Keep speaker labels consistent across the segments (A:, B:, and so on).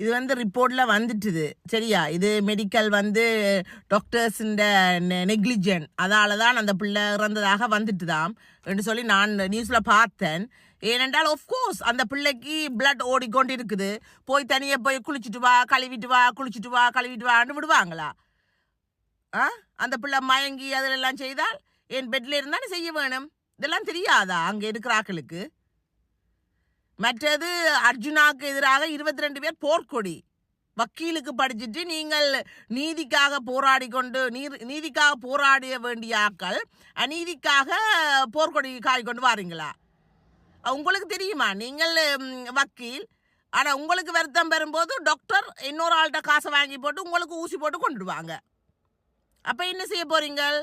A: இது வந்து ரிப்போர்ட்டில் வந்துட்டுது. சரியா? இது மெடிக்கல் வந்து டாக்டர்ஸுண்ட நெக்லிஜென்ட் அதால தான் அந்த பிள்ளை இறந்ததாக வந்துட்டுதாம் என்று சொல்லி நான் நியூஸில் பார்த்தேன். ஏனென்றால் கோர்ஸ் அந்த பிள்ளைக்கு பிளட் ஓடிக்கொண்டு இருக்குது போய் தனியே போய் குளிச்சுட்டு வா கழுவிட்டு வா குளிச்சுட்டு வா கழுவிட்டு வான்னு விடுவாங்களா? ஆ? அந்த பிள்ளை மயங்கி அதிலெல்லாம் செய்தால் என் பெட்டில் இருந்தாலும் செய்ய வேணும். இதெல்லாம் தெரியாதா? அங்கே இருக்கிற ஆக்களுக்கு. மற்றது அர்ஜுனாவுக்கு எதிராக இருபத்தி ரெண்டு பேர் போர்க்கொடி. வக்கீலுக்கு படிச்சுட்டு நீங்கள் நீதிக்காக போராடி கொண்டு நீர் நீதிக்காக போராடிய வேண்டிய ஆக்கள் அநீதிக்காக போர்க்கொடி காய் கொண்டு வாரீங்களா? உங்களுக்கு தெரியுமா? நீங்கள் வக்கீல். ஆனால் உங்களுக்கு வருத்தம் பெறும்போது டாக்டர் இன்னொரு ஆள்கிட்ட காசை வாங்கி போட்டு உங்களுக்கு ஊசி போட்டு கொண்டுடுவாங்க அப்போ என்ன செய்ய போகிறீங்கள்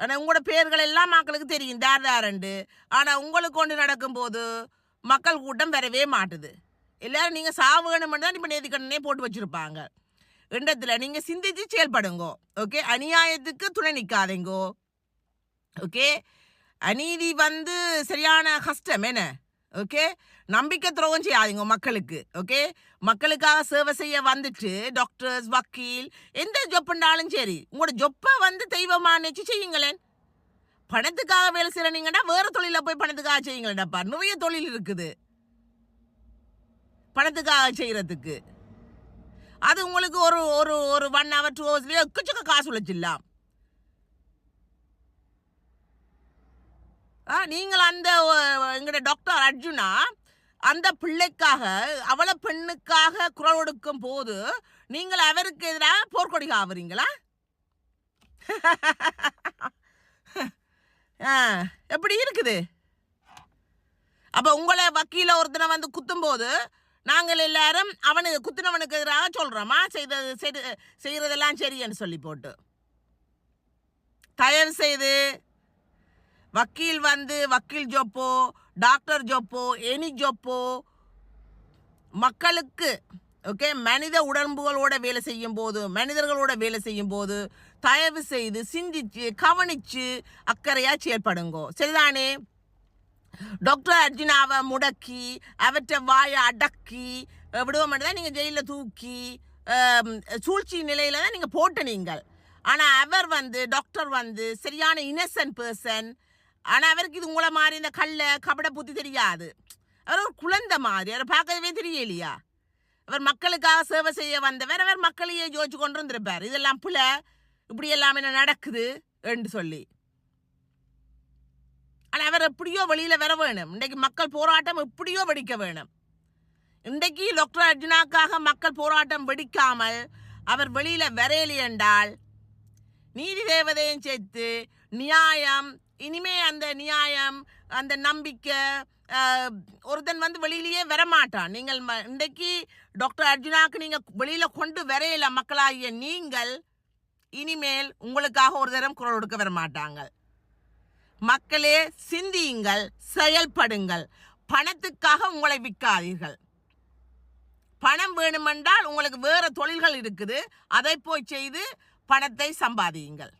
A: ஆனால் உங்களோட பேர்கள் எல்லாம் மக்களுக்கு தெரியும். தார் தாரண்டு ஆனால் உங்களுக்கு கொண்டு நடக்கும்போது மக்கள் கூட்டம் வரவே மாட்டுது. எல்லாரும் நீங்கள் சாவு வேணுமென்னு தான் இப்போ நேதிக்கண்ணனே போட்டு வச்சுருப்பாங்க. இடத்துல நீங்கள் சிந்திச்சு செயல்படுங்கோ ஓகே? அநியாயத்துக்கு துணை நிற்காதீங்கோ ஓகே? அநீதி வந்து சரியான கஷ்டம் என்ன? ஓகே? நம்பிக்கை துரோகம் செய்யாதீங்க மக்களுக்கு ஓகே? மக்களுக்காக சேவை செய்ய வந்துட்டு டாக்டர்ஸ் வக்கீல் எந்த ஜொப்புண்டாலும் சரி உங்களோட ஜொப்பை வந்து தெய்வமா செய்யுங்களேன். பணத்துக்காக வேலை செய்யறீங்கன்னா வேற தொழில போய் பணத்துக்காக செய்யுங்களேன்டாப்பா. நிறைய தொழில் இருக்குது. பணத்துக்காக செய்யறதுக்கு அது உங்களுக்கு ஒரு ஒரு ஒரு ஒன் ஹவர் டூ ஹவர்ஸ்லயே எக்கச்சக்க காசு உழைச்சிடலாம். ஆ நீங்கள் அந்த எங்கட டாக்டர் அர்ஜுனா அந்த பிள்ளைக்காக அவளை பெண்ணுக்காக குரல் கொடுக்கும் போது நீங்கள் அவருக்கு எதிராக போர்க்கொடி ஆவறீங்களா? எப்படி இருக்குது? அப்போ உங்களை வக்கீல ஒருத்தனை வந்து குத்தும்போது நாங்கள் எல்லாரும் அவனுக்கு குத்துனவனுக்கு எதிராக சொல்கிறோமா செய்தது செய்து செய்கிறதெல்லாம் சரின்னு சொல்லி போட்டு. தயவு செய்து வக்கீல் வந்து வக்கீல் ஜொப்போ டாக்டர் ஜொப்போ எனி ஜொப்போ மக்களுக்கு ஓகே மனித உடம்புகளோட வேலை செய்யும் போது மனிதர்களோட வேலை செய்யும் போது தயவு செய்து சிந்திச்சு கவனிச்சு அக்கறையா செயல்படுங்கோ. சரிதானே? டாக்டர் அர்ஜுனாவை முடக்கி அவற்றை வாயை அடக்கி அஹ், விடுவோம் தான் நீங்கள் ஜெயிலில் தூக்கி சூழ்ச்சி நிலையில தான் நீங்கள் போட்டு நீங்கள். ஆனால் அவர் வந்து டாக்டர் வந்து சரியான இன்னசென்ட் பர்சன் ஆனால் அவருக்கு இது உங்களை மாதிரி இந்த கல்ல கபட புத்தி தெரியாது. அவர் ஒரு குழந்தை மாதிரி. அவரை பார்க்கவே தெரியலையா? அவர் மக்களுக்காக சேவை செய்ய வந்தவர் அவர் மக்களையே யோசிச்சு கொண்டு வந்திருப்பார் இதெல்லாம் புல இப்படி எல்லாம் என்ன நடக்குது என்று சொல்லி. ஆனால் அவர் எப்படியோ வெளியில் வர வேணும். இன்றைக்கு மக்கள் போராட்டம் எப்படியோ வெடிக்க வேணும். இன்றைக்கு டாக்டர் அர்ஜுனாக்காக மக்கள் போராட்டம் வெடிக்காமல் அவர் வெளியில வரையலி என்றால் நீதி தேவதையும் சேர்த்து நியாயம் இனிமே அந்த நியாயம் அந்த நம்பிக்கை ஒருத்தன் வந்து வெளியிலேயே வரமாட்டான். நீங்கள் ம- இன்றைக்கு டாக்டர் அர்ஜுனாக்கு நீங்கள் வெளியில் கொண்டு வரையில மக்களாகிய நீங்கள் இனிமேல் உங்களுக்காக ஒரு தரம் குரல் கொடுக்க வர மாட்டாங்க மக்களே சிந்தியுங்கள் செயல்படுங்கள். பணத்துக்காக உங்களை விற்காதீர்கள். பணம் வேணுமென்றால் உங்களுக்கு வேறு தொழில்கள் இருக்குது. அதை போய் செய்து பணத்தை சம்பாதியுங்கள்.